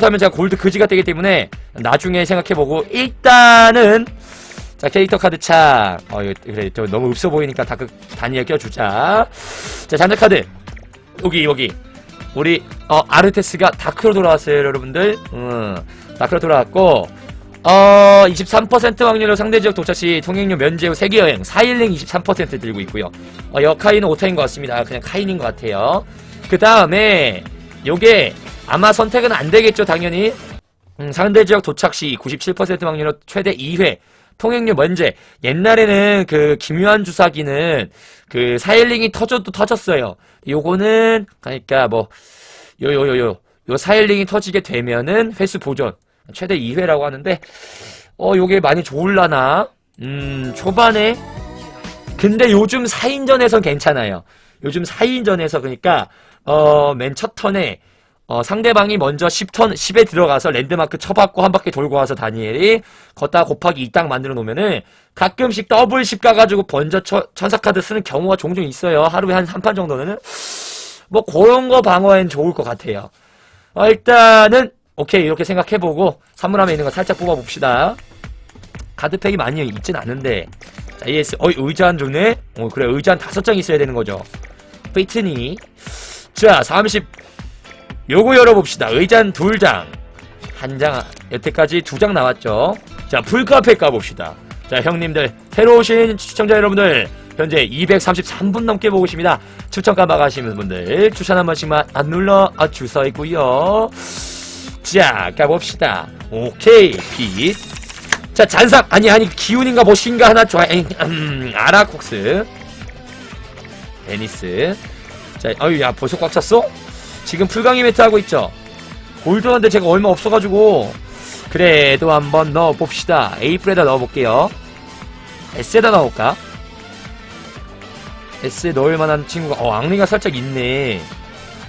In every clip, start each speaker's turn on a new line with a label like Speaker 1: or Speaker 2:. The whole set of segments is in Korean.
Speaker 1: 사면 제가 골드 그지가 되기 때문에 나중에 생각해보고 일단은 자 캐릭터 카드 창 어, 그래 저 너무 없어 보이니까 다크 다니엘 껴주자. 자 장작 카드. 여기 여기. 우리 어 아르테스가 다크로 돌아왔어요 여러분들. 음 다크로 돌아왔고 어 23% 확률로 상대 지역 도착 시 통행료 면제 후 세계 여행 4일링 23% 들고 있고요. 어 여카이는 오타인 것 같습니다. 그냥 카인인 것 같아요. 그 다음에 요게 아마 선택은 안 되겠죠 당연히 음, 상대 지역 도착 시 97% 확률로 최대 2회 통행료 면제. 옛날에는 그 김유한 주사기는 그 사일링이 터져도 터졌어요. 요거는 그러니까 뭐 요 요 요 요 요 사일링이 터지게 되면은 횟수 보존 최대 2회라고 하는데 어 요게 많이 좋을라나? 음 초반에 근데 요즘 4인전에선 괜찮아요. 요즘 4인전에서 그러니까 어 맨 첫 턴에 어, 상대방이 먼저 10턴, 10에 들어가서 랜드마크 쳐받고 한 바퀴 돌고 와서 다니엘이 걷다 곱하기 2 딱 만들어 놓으면은 가끔씩 더블 10 가가지고 쳐- 천사카드 쓰는 경우가 종종 있어요. 하루에 한 3판 정도는. 뭐 그런 거 방어엔 좋을 것 같아요. 어, 일단은 오케이 이렇게 생각해보고 선물함에 있는 거 살짝 뽑아봅시다. 카드팩이 많이 있진 않은데 자 ES 어이 의자한 좋네? 어 그래 의자 한 다섯 장 있어야 되는 거죠. 페이트니 자 30 요거 열어봅시다. 의잔 둘 장. 한 장, 여태까지 두 장 나왔죠. 자, 풀카페 까봅시다. 자, 형님들, 새로 오신 시청자 여러분들, 현재 233분 넘게 보고 계십니다. 추천 까박하시는 분들, 추천 한 번씩만 안 눌러 아, 주서 있고요 자, 까봅시다. 오케이, 빛. 자, 잔삭, 아니, 아니, 기운인가 뭐신가 하나 좋아, 음, 아라콕스. 베니스. 자, 어유, 야, 벌써 꽉 찼어? 지금 풀강이 매트 하고 있죠. 골드한데 제가 얼마 없어가지고 그래도 한번 넣어봅시다. 에이프에다 넣어볼게요. S에다 넣을까? S에 넣을 만한 친구가 어 앙리가 살짝 있네.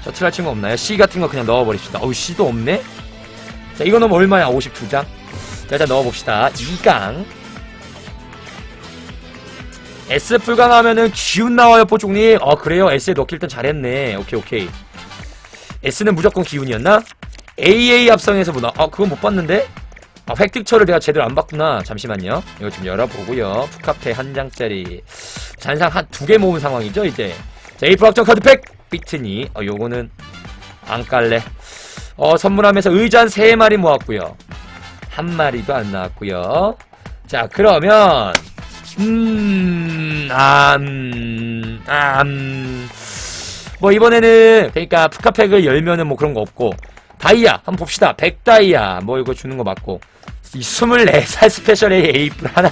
Speaker 1: 셔틀할 친구 없나요? C 같은 거 그냥 넣어버립시다. 어우 C도 없네? 자 이거 넣으면 얼마야? 52장? 자 일단 넣어봅시다. 2강 S 풀강 하면은 기운 나와요 뽀종님 어 그래요 S에 넣길 땐 잘했네 오케이 오케이 S는 무조건 기운이었나? AA 합성에서 보나? 아, 그건 못 봤는데? 아, 획득처를 내가 제대로 안 봤구나. 잠시만요. 이거 좀 열어보고요. 푸카페 한 장짜리. 잔상 한 두 개 모은 상황이죠, 이제. 자, 에이프 확정 카드팩! 비트니. 어, 요거는 안 깔래. 어, 선물하면서 의잔 세 마리 모았고요. 한 마리도 안 나왔고요. 자, 그러면, 음, 아, 음, 아, 음. 뭐 이번에는 그러니까 푸카팩을 열면은 뭐 그런 거 없고 다이아 한번 봅시다. 100다이아 뭐 이거 주는 거 맞고 이 24살 스페셜 A 에이플 하나.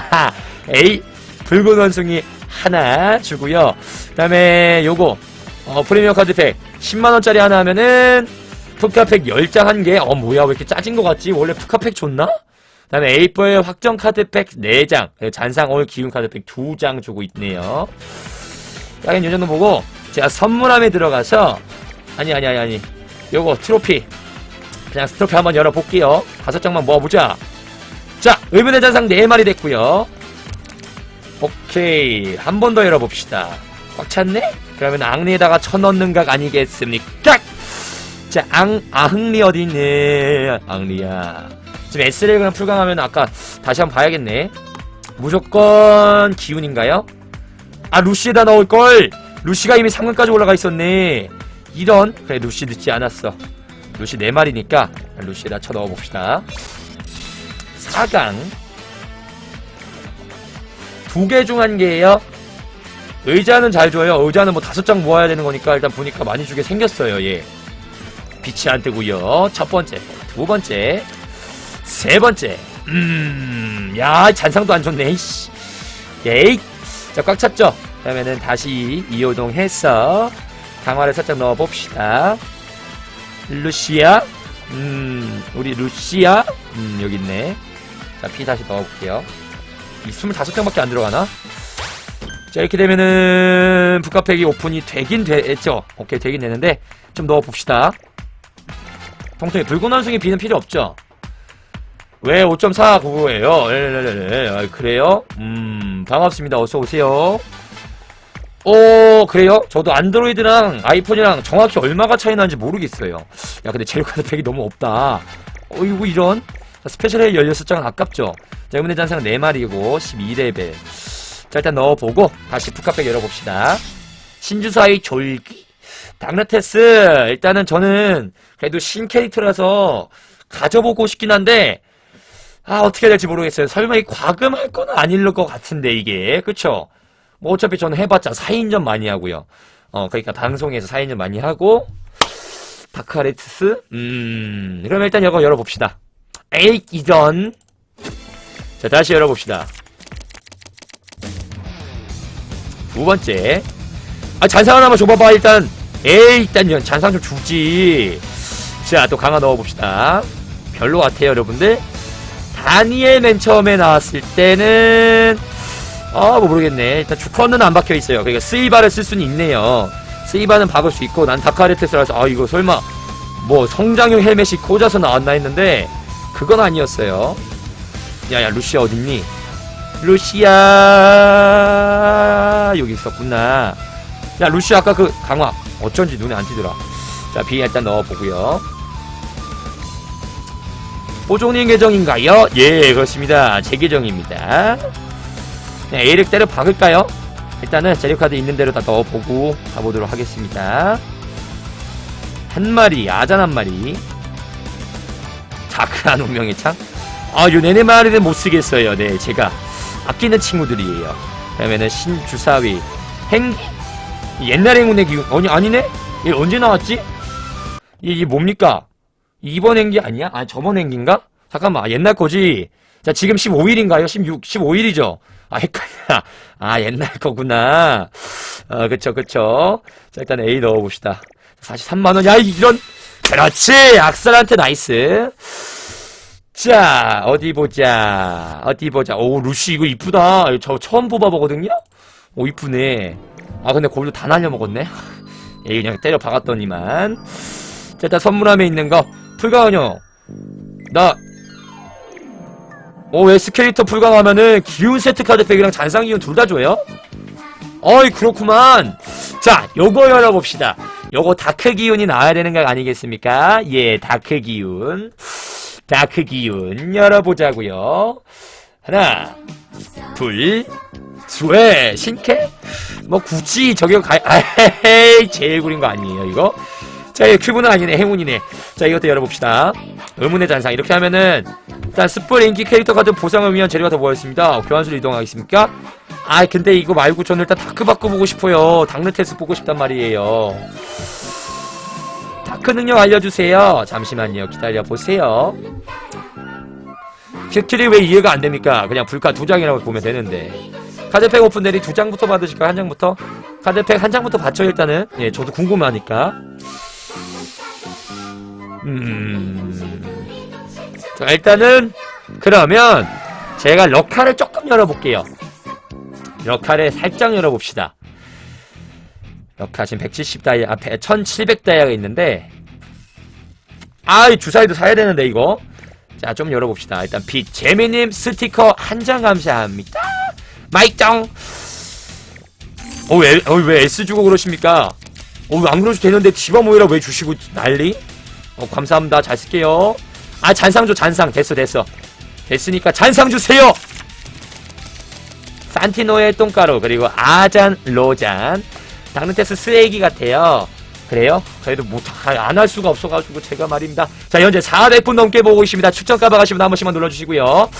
Speaker 1: A 붉은 원숭이 하나 주고요. 그 다음에 요거 어 프리미엄 카드팩 10만원짜리 하나 하면은 푸카팩 10장 한개 어 뭐야 왜 이렇게 짜진 거 같지? 원래 푸카팩 줬나? 그 다음에 에이플 확정 카드팩 4장. 잔상 올 기운 카드팩 2장 주고 있네요. 딱인 요 정도 보고 제가 선물함에 들어가서 아니 아니 아니 아니. 요거 트로피. 그냥 트로피 한번 열어볼게요. 다섯 장만 모아보자. 자 의문의 잔상 4마리 됐고요. 오케이. 한 번 더 열어봅시다. 꽉 찼네? 그러면 앙리에다가 쳐넣는 각 아니겠습니까? 자 앙, 앙리 어디있네? 앙리야. 지금 S를 그냥 풀강하면 아까 다시 한번 봐야겠네. 무조건 기운인가요? 아 루시에다 넣을걸 루시가 이미 3강까지 올라가 있었네. 이런 그래 루시 늦지 않았어. 루시 4마리니까 루시에다 쳐 넣어 봅시다. 4강. 두 개 중 한 개예요. 의자는 잘 줘요. 의자는 뭐 다섯 장 모아야 되는 거니까 일단 보니까 많이 주게 생겼어요 얘 빛이 안 뜨고요. 첫 번째 두 번째 세 번째. 음 야 잔상도 안 좋네 이씨. 예이 자, 꽉 찼죠? 그러면은 다시 이호동 해서 강화를 살짝 넣어봅시다. 루시아, 음, 우리 루시아, 음, 여기 있네. 자, 피 다시 넣어볼게요. 이 25장밖에 안 들어가나? 자, 이렇게 되면은 북카팩이 오픈이 되긴 됐죠? 오케이, 되긴 되는데, 좀 넣어봅시다. 통통이 붉은 원숭이 비는 필요 없죠? 왜 5.4 그거예요? 예, 예, 예, 예. 아, 그래요? 음, 반갑습니다. 어서 오세요. 어 그래요? 저도 안드로이드랑 아이폰이랑 정확히 얼마가 차이 나는지 모르겠어요. 야 근데 재료카드 팩이 너무 없다. 어이구 이런? 자, 스페셜 헤이 16장은 아깝죠? 자 의문의 잔상 4마리고 12레벨. 자 일단 넣어보고 다시 푸카팩 열어봅시다. 신주사의 졸기. 당나테스 일단은 저는 그래도 신 캐릭터라서 가져보고 싶긴 한데 아 어떻게 될지 모르겠어요. 설마 이 과금할 건 아닐 것 같은데 이게. 그쵸 뭐 어차피 저는 해봤자 4인전 많이 하고요. 어 그러니까 방송에서 4인전 많이 하고 다크아레트스? 음 그럼 일단 이거 열어봅시다. 에이 이전. 자 다시 열어봅시다. 두 번째. 아 잔상 하나만 줘봐봐 일단. 에이 일단 잔상 좀 주지. 자 또 강화 넣어봅시다. 별로 같아요 여러분들. 다니엘 맨 처음에 나왔을 때는 아 뭐 모르겠네. 일단 주커는 안 박혀 있어요. 그러니까 스이바를 쓸 수는 있네요. 스이바는 박을 수 있고 난 다카레테스라서 아 이거 설마 뭐 성장형 헬멧이 꽂아서 나왔나 했는데 그건 아니었어요. 야야 루시아 어딨니? 루시아! 여기 있었구나. 야 루시아 아까 그 강화. 어쩐지 눈에 안 띄더라. 자비 일단 넣어보고요. 보종님 계정인가요? 예 그렇습니다. 제 계정입니다 네, 에이렉 때려 박을까요? 일단은 재료카드 있는 대로 다 넣어보고 가보도록 하겠습니다 한 마리 아잔 한 마리 다크한 운명의 창? 아, 요 네네 마리는 못 쓰겠어요. 네, 제가 아끼는 친구들이에요. 그러면은 신주사위 행기 옛날 행운의 기운 아니 아니네? 얘 언제 나왔지? 이게 뭡니까? 이번 행기 아니야? 아 저번 행기인가? 잠깐만 아, 옛날 거지. 자 지금 15일인가요? 16 15일이죠. 아 헷갈려. 아 옛날 거구나. 어 그쵸 그쵸. 자 일단 A 넣어봅시다. 43만 원. 야 이런. 그렇지. 악살한테 나이스. 자, 어디 보자. 어디 보자. 오, 루시 이거 이쁘다. 저 처음 뽑아보거든요? 오, 이쁘네. 아, 근데 골도 다 날려먹었네. 얘 그냥 때려 박았더니만. 자, 일단 선물함에 있는 거. 풀강은요. 나, 오, 웨스 캐릭터 풀강하면은 기운 세트 카드 팩이랑 잔상 기운 둘 다 줘요? 어이, 그렇구만. 자, 요거 열어봅시다. 요거 다크 기운이 나와야 되는 거 아니겠습니까? 예, 다크 기운. 다크 기운 열어보자고요. 하나, 둘, 셋. 신캐? 뭐 굳이 저기 가, 아헤이 제일 구린 거 아니에요 이거? 자, 이거 큐브는 아니네 행운이네. 자, 이것도 열어봅시다. 의문의 잔상 이렇게 하면은 일단 스플 인기 캐릭터 카드 보상을 위한 재료가 더 모였습니다. 교환수로 이동하겠습니까? 아, 근데 이거 말고 저는 일단 다크 바꿔보고 싶어요. 당르 테스 보고 싶단 말이에요. 다크 능력 알려주세요. 잠시만요. 기다려보세요. 큐킬이 왜 이해가 안 됩니까? 그냥 불카 두 장이라고 보면 되는데. 카드팩 오픈 대리 두 장부터 받으실까요? 한 장부터? 카드팩 한 장부터 받죠, 일단은. 예, 저도 궁금하니까. 음. 자, 일단은, 그러면, 제가 럭카를 조금 열어볼게요. 럭카를 살짝 열어봅시다. 럭카 지금 170 다이, 앞에 1700 다이아가 있는데, 아이, 주사위도 사야 되는데, 이거. 자, 좀 열어봅시다. 일단, 빛, 재미님 스티커 한 장 감사합니다. 마이짱! 어, 왜, 어, 왜 S 주고 그러십니까? 어, 왜안 그러셔도 되는데, 디바 모이라 왜 주시고 난리? 어, 감사합니다. 잘 쓸게요. 아, 잔상 줘, 잔상. 됐어, 됐어. 됐으니까 잔상 주세요! 산티노의 똥가루, 그리고 아잔, 로잔. 당근테스 쓰레기 같아요. 그래요? 그래도 못, 안 할 수가 없어가지고 제가 말입니다. 자, 현재 400분 넘게 보고 있습니다. 추천 까박하시면 한 번씩만 눌러주시고요.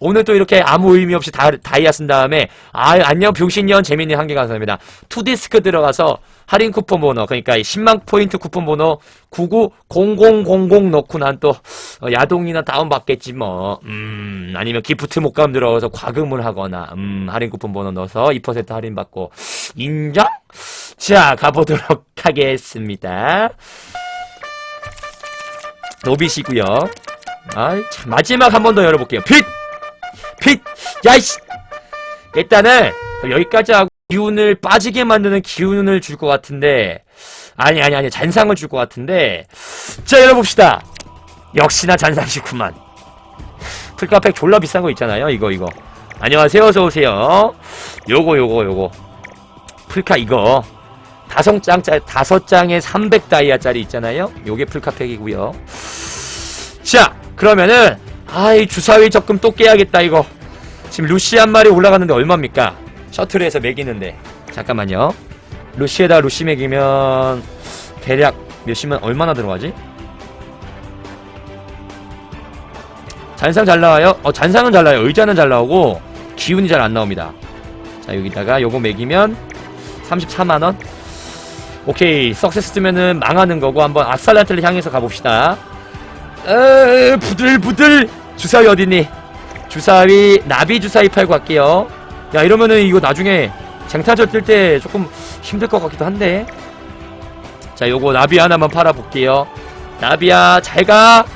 Speaker 1: 오늘 또 이렇게 아무 의미 없이 다, 다이아 쓴 다음에, 아, 안녕, 병신년, 재민님 한개 감사합니다. 투디스크 들어가서 할인 쿠폰 번호, 그러니까 이 10만 포인트 쿠폰 번호 990000 넣고 난 또, 어, 야동이나 다운받겠지 뭐. 음, 아니면 기프트 목감 들어가서 과금을 하거나, 음, 할인 쿠폰 번호 넣어서 2% 할인받고, 인정? 자, 가보도록 하겠습니다. 노비시고요 아이, 참, 마지막 한 번 더 열어볼게요. 빛! 빛! 야이씨! 일단은, 여기까지 하고, 기운을 빠지게 만드는 기운을 줄 것 같은데, 아니, 아니, 아니, 잔상을 줄 것 같은데, 자, 열어봅시다! 역시나 잔상이구만. 풀카팩 졸라 비싼 거 있잖아요, 이거, 이거. 안녕하세요, 어서오세요. 요거, 요거, 요거. 풀카 이거 다섯 장짜리 다섯 장에 300 다이아짜리 있잖아요. 요게 풀카 팩이고요. 자, 그러면은 아이 주사위 적금 또 깨야겠다 이거. 지금 루시 한 마리 올라갔는데 얼마입니까? 셔틀에서 매기는데 잠깐만요. 루시에다 루시 매기면 대략 몇십만 얼마나 들어가지? 잔상 잘 나와요? 어 잔상은 잘 나와요. 의자는 잘 나오고 기운이 잘 안 나옵니다. 자 여기다가 요거 매기면 34만원 오케이 석세스 뜨면은 망하는 거고 한번 아살란트를 향해서 가봅시다 에 부들부들. 주사위 어딨니? 주사위 나비 주사위 팔고 갈게요. 야 이러면은 이거 나중에 쟁탈전 뜰 때 조금 힘들 것 같기도 한데. 자 요거 나비 하나만 팔아볼게요. 나비야 잘가.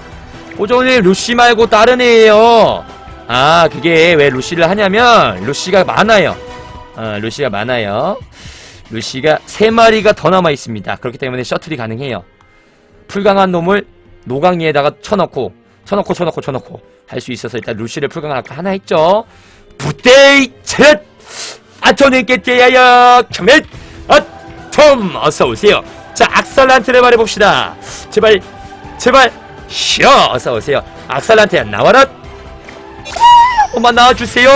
Speaker 1: 오전에 루시 말고 다른 애예요. 아 그게 왜 루시를 하냐면 루시가 많아요. 어, 루시가 많아요. 루시가 세마리가더 남아 있습니다. 그렇기 때문에 셔틀이 가능해요. 풀강한 놈을 노강이에다가 쳐넣고, 쳐넣고, 쳐넣고, 쳐넣고 할 수 있어서 일단 루시를 풀강할까 하나 했죠. 부대이 쳇! 아토님께 떼야야 경렛! 아톰! 어서오세요. 자, 악살란트를 말해봅시다. 제발, 제발, 쉬어! 어서오세요. 악살란트야, 나와라! 한번 나와주세요.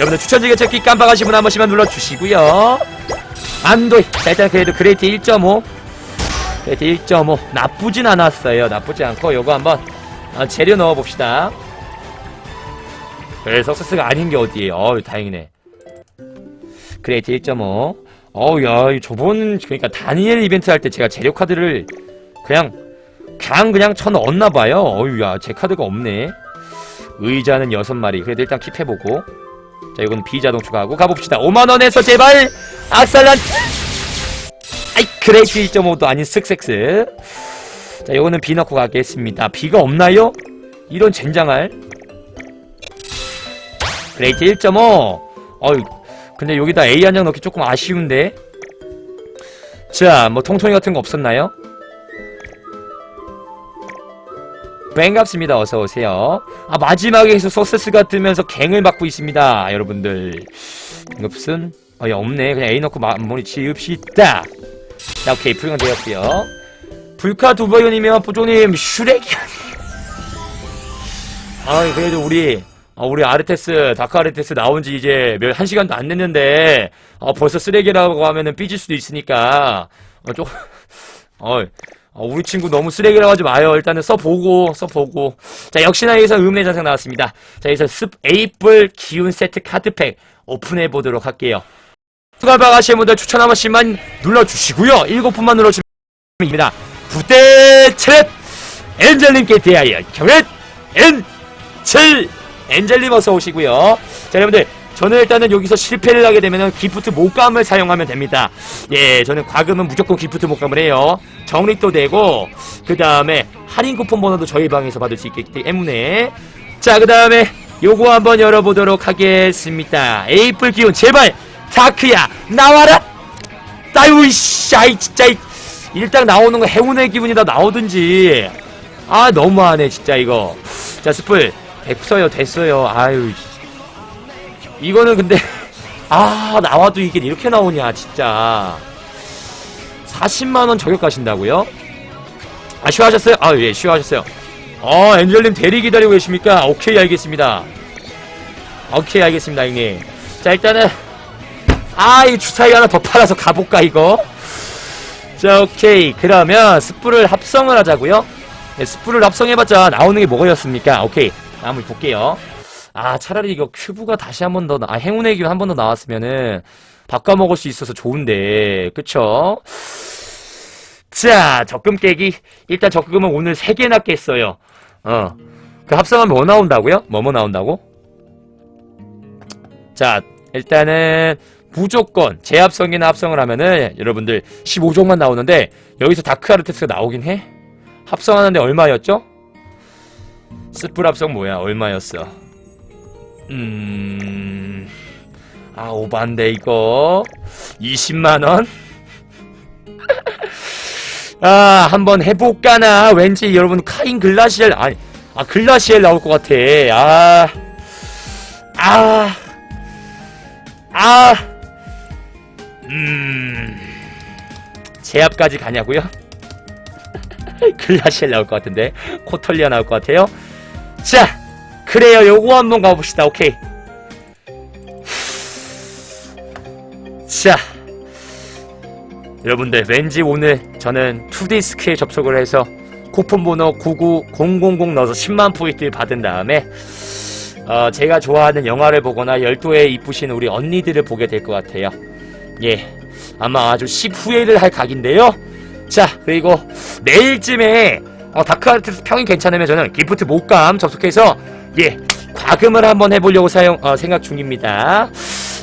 Speaker 1: 여러분들 추천지가 찾기 깜빡하신 분 한 번씩만 눌러주시고요. 안도이 자 일단 그래도 그레이트 1.5 그레이트 1.5 나쁘진 않았어요. 나쁘지 않고 요거 한번 어, 재료 넣어봅시다. 그래 석세스가 아닌 게 어디에요? 어우 다행이네. 그레이트 1.5 어우 야 저번 그러니까 다니엘 이벤트 할 때 제가 재료 카드를 그냥 그냥 그냥 쳐 넣었나봐요. 어우 야제 카드가 없네. 의자는 6마리. 그래도 일단 킵해보고. 자 이건 비자동 추가하고 가봅시다. 5만원에서 제발! 악살란 아이 그레이트 1.5도 아닌 쓱색스 자 요거는 비 넣고 가겠습니다 비가 없나요? 이런 젠장할 그레이트 1.5 어이 근데 여기다 A 한장 넣기 조금 아쉬운데 자뭐 통통이 같은 거 없었나요? 반갑습니다. 어서 오세요. 아 마지막에서 소세스가 뜨면서 갱을 받고 있습니다. 여러분들 무슨 어 야 없네. 그냥 A 넣고 마무리 지읍시다. 자 오케이 풀강 되었고요. 불카 두버이님이면 부조님 슈렉이 아 그래도 우리 아, 우리 아르테스 다크 아르테스 나온 지 이제 몇 한 시간도 안 됐는데 어, 벌써 쓰레기라고 하면은 삐질 수도 있으니까 어, 좀 어, 어, 우리 친구 너무 쓰레기라고 하지 마요. 일단은 써보고, 써보고. 자, 역시나 여기서 음내 자상 나왔습니다. 자, 여기서 습, 에이플 기운 세트 카드팩 오픈해보도록 할게요. 추가박 하시는 분들 추천 한 번씩만 눌러주시고요. 일곱 분만 눌러주시면 됩니다. 부대 챗! 엔젤님께 대하여 경렛! 엔젤! 엔젤님 어서 오시고요. 자, 여러분들. 저는 일단은 여기서 실패를 하게 되면은 기프트 목감을 사용하면 됩니다. 예, 저는 과금은 무조건 기프트 목감을 해요. 정립도 되고, 그 다음에 할인 쿠폰 번호도 저희 방에서 받을 수 있기 때문에. 자, 그 다음에 요거 한번 열어보도록 하겠습니다. 에이플 기운, 제발! 다크야, 나와라! 따유, 씨, 아이, 진짜, 이- 일단 나오는 거 행운의 기분이 다 나오든지. 아, 너무하네, 진짜, 이거. 자, 스플. 됐어요, 됐어요. 아유, 이거는 근데 아 나와도 이게 이렇게 나오냐 진짜 40만원 저격 가신다고요? 아 쉬워하셨어요? 아 예 쉬워하셨어요 어 엔젤님 대리 기다리고 계십니까? 오케이 알겠습니다 오케이 알겠습니다 형님 자 일단은 아 이 주사위 하나 더 팔아서 가볼까 이거? 자 오케이. 그러면 스프를 합성을 하자고요. 네, 스프를 합성해봤자 나오는 게 뭐였습니까? 오케이. 한번 볼게요. 아 차라리 이거 큐브가 다시 한 번 더, 아 행운의 기운 한 번 더 나왔으면은 바꿔 먹을 수 있어서 좋은데. 그쵸? 자 적금 깨기. 일단 적금은 오늘 3개나 깼어요. 어 그 합성하면 뭐 나온다고요? 뭐뭐 나온다고? 자 일단은 무조건 재합성이나 합성을 하면은 여러분들 15종만 나오는데 여기서 다크아르테스가 나오긴 해? 합성하는데 얼마였죠? 스플 합성 뭐야 얼마였어 음... 아, 오반데, 이거. 20만원? 아, 한번 해볼까나. 왠지 여러분, 카인 글라시엘, 아니, 아, 글라시엘 나올 것 같아. 아, 아, 아, 음... 제압까지 가냐고요? 글라시엘 나올 것 같은데. 코털리아 나올 것 같아요. 자 그래요. 요거 한번 가봅시다. 오케이. 자 여러분들 왠지 오늘 저는 2디스크에 접속을 해서 쿠폰 번호 99000 넣어서 10만 포인트를 받은 다음에 어, 제가 좋아하는 영화를 보거나 열도에 이쁘신 우리 언니들을 보게 될 것 같아요. 예. 아마 아주 10 후회를 할 각인데요. 자, 그리고 내일쯤에 어, 다크아르트스 평이 괜찮으면 저는 기프트 목감 접속해서 예, 과금을 한번 해보려고 사용 어, 생각 중입니다.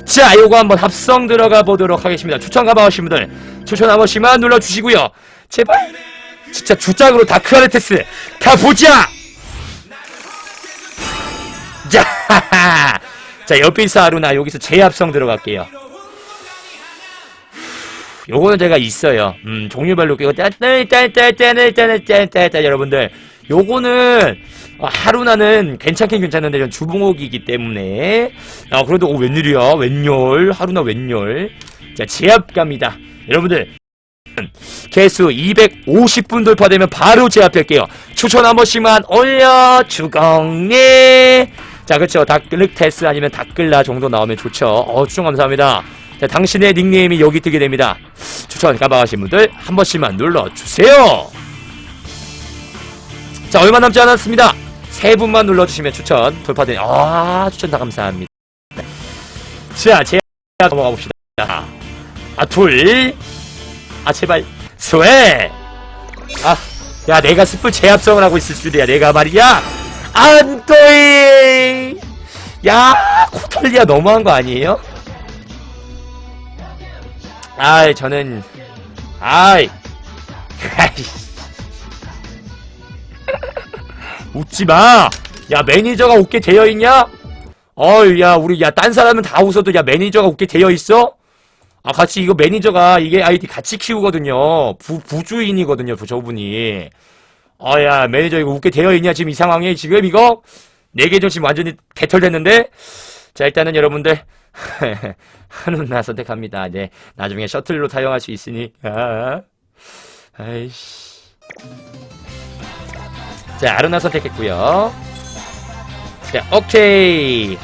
Speaker 1: 자, 요거 한번 합성 들어가 보도록 하겠습니다. 추천 가봐오신 분들 추천 한 번씩만 눌러주시고요. 제발 진짜 주작으로 다크아르테스 가보자! 자, 자 옆에 있어 하루나 여기서 재합성 들어갈게요. 요거는 제가 있어요. 음, 종류별로 끼고 짠짠짠짠짠짠짠짠 여러분들 요거는 어, 하루나는 괜찮긴 괜찮은데 전 주봉옥이기 때문에 아 그래도 오 웬일이야 웬열 하루나 웬열 자 제압 갑니다 여러분들 개수 250분 돌파되면 바로 제압할게요 추천 한 번씩만 올려 주공리 자 그쵸 다크르테스 아니면 다클라 정도 나오면 좋죠 어 추천 감사합니다 자 당신의 닉네임이 여기 뜨게 됩니다. 추천 까방하신 분들 한 번씩만 눌러주세요. 자 얼마 남지 않았습니다. 세 분만 눌러주시면 추천 돌파되니 아 추천 다 감사합니다. 자 제가 넘어가 봅시다. 아 둘 아 제발. 스웨. 아 야 내가 스플 재합성을 하고 있을 줄이야 내가 말이야. 안토이. 야 코털리아 너무한 거 아니에요? 아이 저는 아이. 웃지마 야 매니저가 웃게 되어있냐? 어이 야 우리 야 딴 사람은 다 웃어도 야 매니저가 웃게 되어있어? 아 같이 이거 매니저가 이게 아이디 같이 키우거든요 부, 부주인이거든요 부- 저분이 어야 매니저 이거 웃게 되어있냐 지금 이 상황에 지금 이거 내 계정 지금 완전히 개털됐는데 자 일단은 여러분들 한운나 선택합니다. 네 나중에 셔틀로 사용할 수 있으니까 아이씨. 자 아루나 선택했고요. 자 오케이.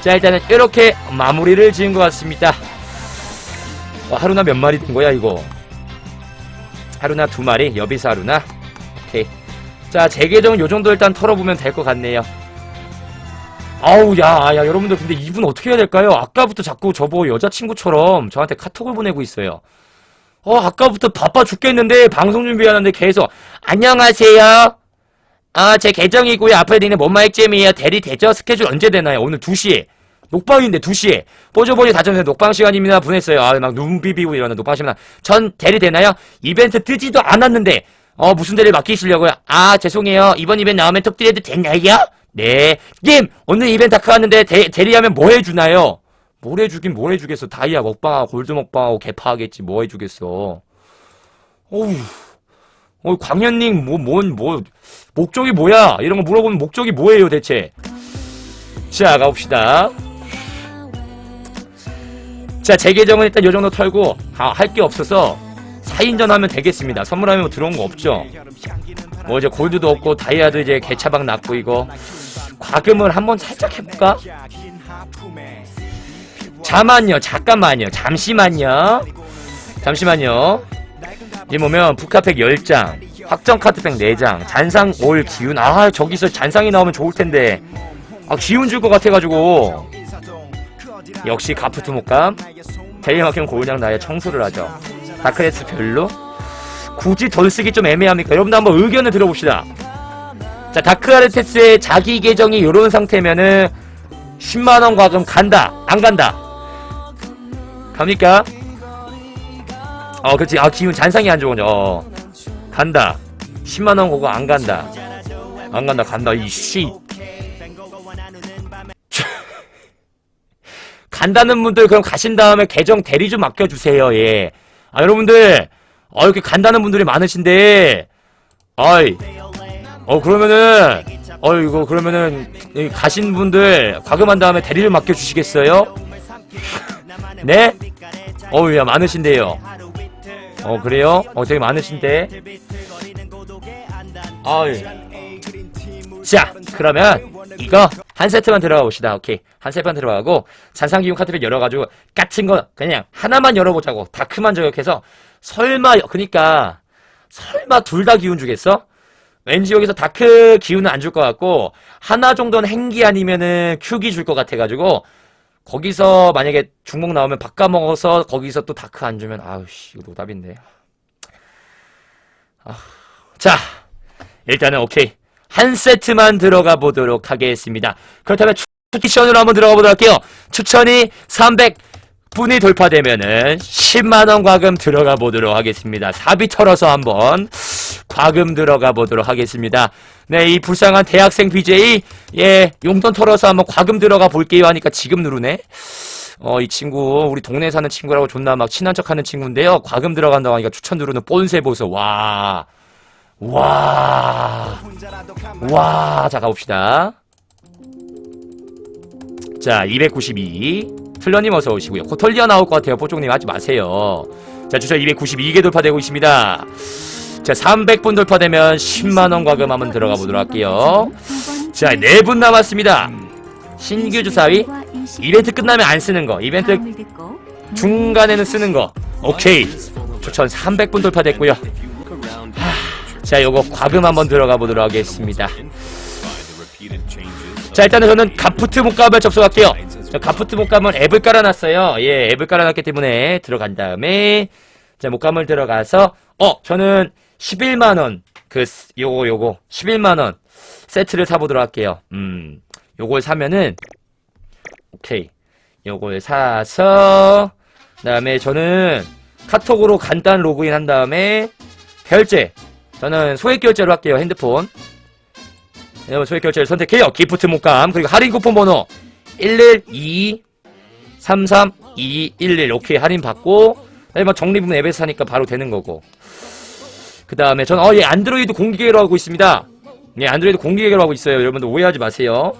Speaker 1: 자 일단은 이렇게 마무리를 지은 것 같습니다. 어, 하루나 몇 마리 된 거야 이거? 하루나 두 마리? 여비스 하루나? 오케이. 자 제 계정은 요 정도 일단 털어보면 될 것 같네요 아우 야, 야 여러분들 근데 이분 어떻게 해야 될까요? 아까부터 자꾸 저보고 여자친구처럼 저한테 카톡을 보내고 있어요. 어 아까부터 바빠 죽겠는데 방송 준비하는데 계속 안녕하세요. 아 제 계정이고요. 앞에 있는 뭔마액잼이에요. 대리 대저 스케줄 언제 되나요? 오늘 2시에. 녹방인데 2시에. 뽀조보니 다전에 녹방 시간입니다. 보냈어요. 아 막 눈 비비고 이러는 녹방 시간 전 대리 되나요? 이벤트 뜨지도 않았는데. 어 무슨 대리 맡기시려고요? 아 죄송해요. 이번 이벤트 나오면 톡 드려도 되나요? 네 님 오늘 이벤트 다크 왔는데 대, 대리하면 뭐 해주나요? 뭘 해주긴 뭘 해주겠어 다이아 먹방하고 골드 먹방하고 개파하겠지 뭐 해주겠어 어우 어 광현님 뭐 뭔 뭐 목적이 뭐야 이런 거 물어보면 목적이 뭐예요 대체 자 가봅시다 자, 제 계정은 일단 요 정도 털고, 아, 할 게 없어서, 4인전 하면 되겠습니다. 선물하면 뭐 들어온 거 없죠? 뭐 이제 골드도 없고, 다이아도 이제 개차방 났고, 이거. 과금을 한번 살짝 해볼까? 잠깐만요, 잠깐만요, 잠시만요. 잠시만요. 이 보면, 북카팩 10장, 확정 카드팩 4장, 잔상 올 기운. 아, 저기서 잔상이 나오면 좋을 텐데. 아, 기운 줄 것 같아가지고. 역시 가프트 목감 텔리마켓 고은양 나의 청소를 하죠 다크네스 별로 굳이 덜 쓰기 좀 애매합니까 여러분들 한번 의견을 들어봅시다 자 다크아르테스의 자기 계정이 이런 상태면은 10만원 과금 간다. 안 간다. 갑니까? 어 그렇지. 아 기운 잔상이 안 좋은요. 어. 간다. 10만원 고고 안 간다. 안 간다. 간다. 이씨. 간다는 분들 그럼 가신 다음에 계정 대리 좀 맡겨주세요. 예. 아 여러분들. 어 이렇게 간다는 분들이 많으신데. 어이 어 그러면은 어 이거 그러면은 이 가신 분들 과금한 다음에 대리 좀 맡겨 주시겠어요? 네? 어우, 야, 많으신데요. 어, 그래요? 어, 되게 많으신데. 어이. 자, 그러면 이거 한 세트만 들어가 봅시다. 오케이. 한 세트만 들어가고 잔상기운 카드를 열어가지고 같은 거 그냥 하나만 열어보자고. 다크만 저격해서 설마, 그니까 설마 둘 다 기운 주겠어? 왠지 여기서 다크 기운은 안 줄 것 같고 하나 정도는 행기 아니면은 큐기 줄 것 같아가지고 거기서 만약에 중복 나오면 바꿔 먹어서 거기서 또 다크 안 주면 아우씨 이거 노답인데. 아, 자 일단은 오케이 한 세트만 들어가 보도록 하겠습니다. 그렇다면 추천으로 한번 들어가 보도록 할게요. 추천이 300분이 돌파되면은 10만원 과금 들어가 보도록 하겠습니다. 사비 털어서 한번 과금 들어가 보도록 하겠습니다. 네, 이 불쌍한 대학생 BJ, 예, 용돈 털어서 한번 과금 들어가 볼게요 하니까 지금 누르네? 어, 이 친구, 우리 동네에 사는 친구라고 존나 막 친한 척 하는 친구인데요. 과금 들어간다고 하니까 추천 누르는 뽐새 보소. 와. 와. 와. 자, 가봅시다. 자, 292. 틀러님 어서 오시고요. 코털리아 나올 것 같아요. 뽀쪽님 하지 마세요. 자, 주차 292개 돌파되고 있습니다. 자, 300분 돌파되면 10만원 과금 한번 들어가 보도록 할게요. 자, 4분 남았습니다. 신규 주사위. 이벤트 끝나면 안 쓰는 거. 이벤트 중간에는 쓰는 거. 오케이. 추천 300분 돌파됐고요. 하, 자, 요거 과금 한번 들어가 보도록 하겠습니다. 자, 일단은 저는 가프트 목감을 접속할게요. 자, 가프트 목감은 앱을 깔아놨어요. 예, 앱을 깔아놨기 때문에 들어간 다음에 자, 목감을 들어가서 어, 저는 11만원 그 스- 요거 요거 11만원 세트를 사보도록 할게요. 음, 요걸 사면은 오케이. 요걸 사서 그 다음에 저는 카톡으로 간단 로그인 한 다음에 결제. 저는 소액 결제로 할게요. 핸드폰. 여러분 소액 결제를 선택해요. 기프트 목감 그리고 할인 쿠폰 번호 112 33211 오케이 할인 받고 정리부문 앱에서 사니까 바로 되는 거고. 그 다음에 저는 어예 안드로이드 공개로 하고 있습니다. 예 안드로이드 공개로 하고 있어요. 여러분들 오해하지 마세요.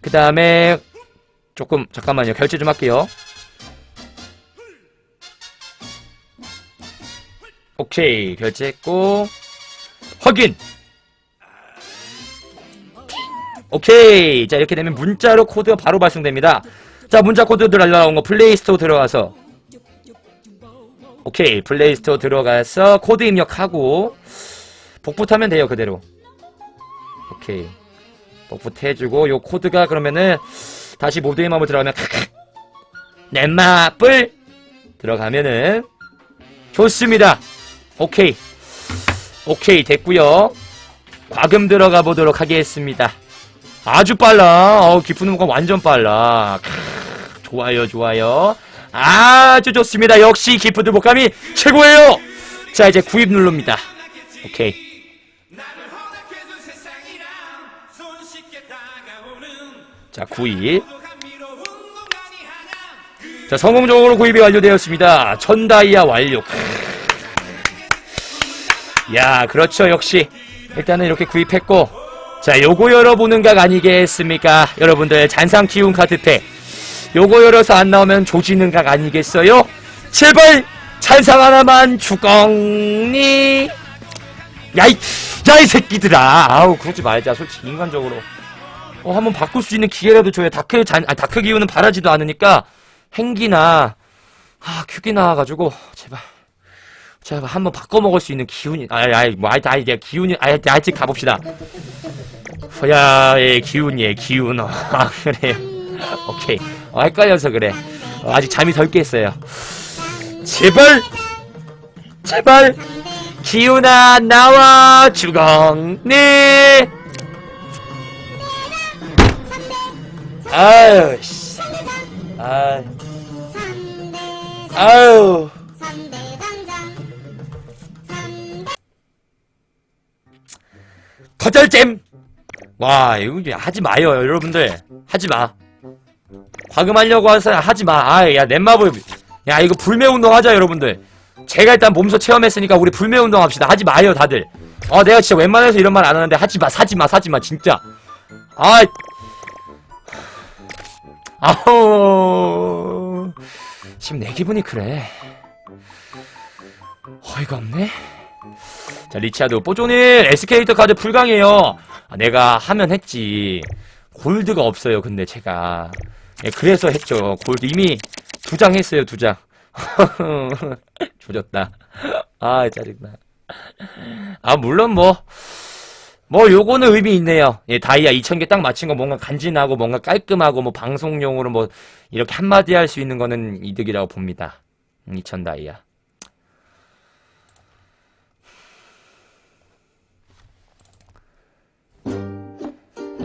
Speaker 1: 그 다음에 조금 잠깐만요. 결제 좀 할게요. 오케이. 결제했고 확인! 오케이. 자 이렇게 되면 문자로 코드가 바로 발송됩니다. 자 문자 코드들 날라온 거 플레이스토어 들어가서 오케이 플레이스토어 들어가서 코드 입력하고 복붙 하면 돼요 그대로 오케이 복붙 해주고 요 코드가 그러면은 다시 모드의 마음을 들어가면 넷마블 들어가면은 좋습니다. 오케이 오케이 됐고요. 과금 들어가 보도록 하겠습니다. 아주 빨라. 어, 깊은 음감 완전 빨라. 크, 좋아요 좋아요. 아주 좋습니다. 역시 기프트 목감이 최고예요. 자 이제 구입 누릅니다. 오케이. 자 구입. 자, 성공적으로 구입이 완료되었습니다. 천 다이아 완료. 야, 그렇죠. 역시. 일단은 이렇게 구입했고. 자, 요거 열어보는 각 아니겠습니까? 여러분들, 잔상 키운 카드팩. 요거 열어서 안 나오면 조지는 각 아니겠어요? 제발! 잔상 하나만 주걱니! 야, 이, 야, 이 새끼들아! 아우, 그러지 말자. 솔직히 인간적으로. 어, 한번 바꿀 수 있는 기회라도 줘야 다크 잔, 아, 다크 기운은 바라지도 않으니까, 행기나 아 큐기 나와가지고 제발 제발 한번 바꿔 먹을 수 있는 기운이 아이 아이 뭐 아이 아이 기운이 아이 아직 가봅시다 야예 기운 예 기운 어, 아 그래 오케이 어, 헷갈려서 그래. 어, 아직 잠이 덜 깼어요. 제발 제발 기운아 나와 주걱니 아유 씨. 아유. 아유. 거절잼. 와 이거 하지 마요 여러분들. 하지 마 과금하려고 해서 하지 마 아야 넷마블 야 이거 불매 운동 하자 여러분들 제가 일단 몸소 체험했으니까 우리 불매 운동 합시다 하지 마요 다들 어 내가 진짜 웬만해서 이런 말 안 하는데 하지 마 사지 마 사지 마 진짜 아 아우 지금 내 기분이 그래. 어이가 없네. 자, 리차드. 뽀조닐, 에스케이터 카드 불강해요. 아, 내가 하면 했지. 골드가 없어요, 근데 제가. 예, 그래서 했죠. 골드 이미 두 장 했어요, 두 장. 조졌다. 아, 짜증나. 아, 물론 뭐, 뭐, 요거는 의미 있네요. 예, 다이아 2000개 딱 맞힌 거 뭔가 간지나고 뭔가 깔끔하고 뭐 방송용으로 뭐 이렇게 한마디 할 수 있는 거는 이득이라고 봅니다. 2000 다이아.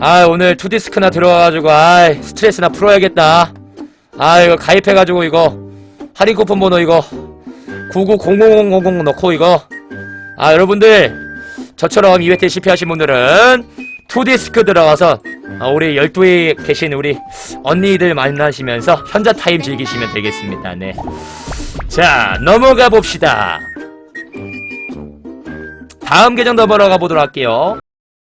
Speaker 1: 아, 오늘 투디스크나 들어와가지고, 아 스트레스나 풀어야겠다. 아, 이거 가입해가지고 이거, 할인 쿠폰 번호 이거, 990000 넣고 이거, 아, 여러분들, 저처럼 2회 때 실패하신 분들은 투디스크 들어가서 아, 우리 12에 계신 우리 언니들 만나시면서 현자 타임 즐기시면 되겠습니다. 네. 자, 넘어가 봅시다. 다음 계정 넘어가 보도록 할게요.